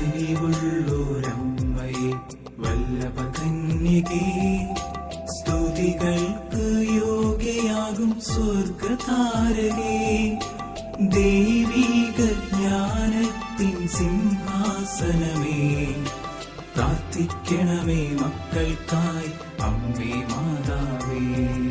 കനിവുള്ളോരമ്മയെ വല്ലഭ കന്യകേ സ്തുതികൾക്ക് യോഗ്യയാകും സ്വർഗതാരകേ. ദൈവീക ജ്ഞാനത്തിൻ സിംഹാസനമേ പ്രാർത്ഥിക്കണമേ മക്കൾക്കായി അമ്മേ മാതാവേ.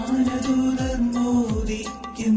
ജ്ഞാനദൂതർ മോദിക്കും